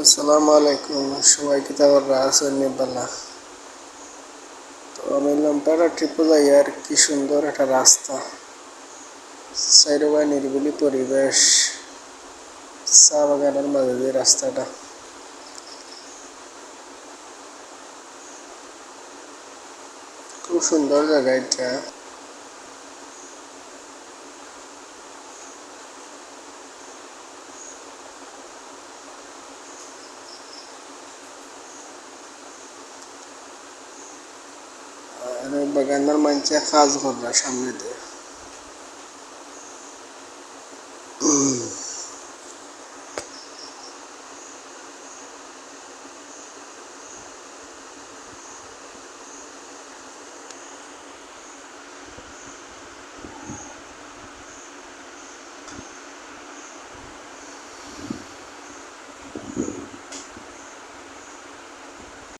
আসসালামু আলাইকুম। সবাই কিতাবার আছেন নিবালা তো আমি এলাম প্যারা ট্রিপে আর কি সুন্দর একটা রাস্তা। সাইডে নিরিবিলি পরিবেশ। চা বাগানের মাঝে দিয়ে রাস্তাটা। খুব সুন্দর জায়গা এটা। আর এই বাগানের মানছে কাজ করবে সামনে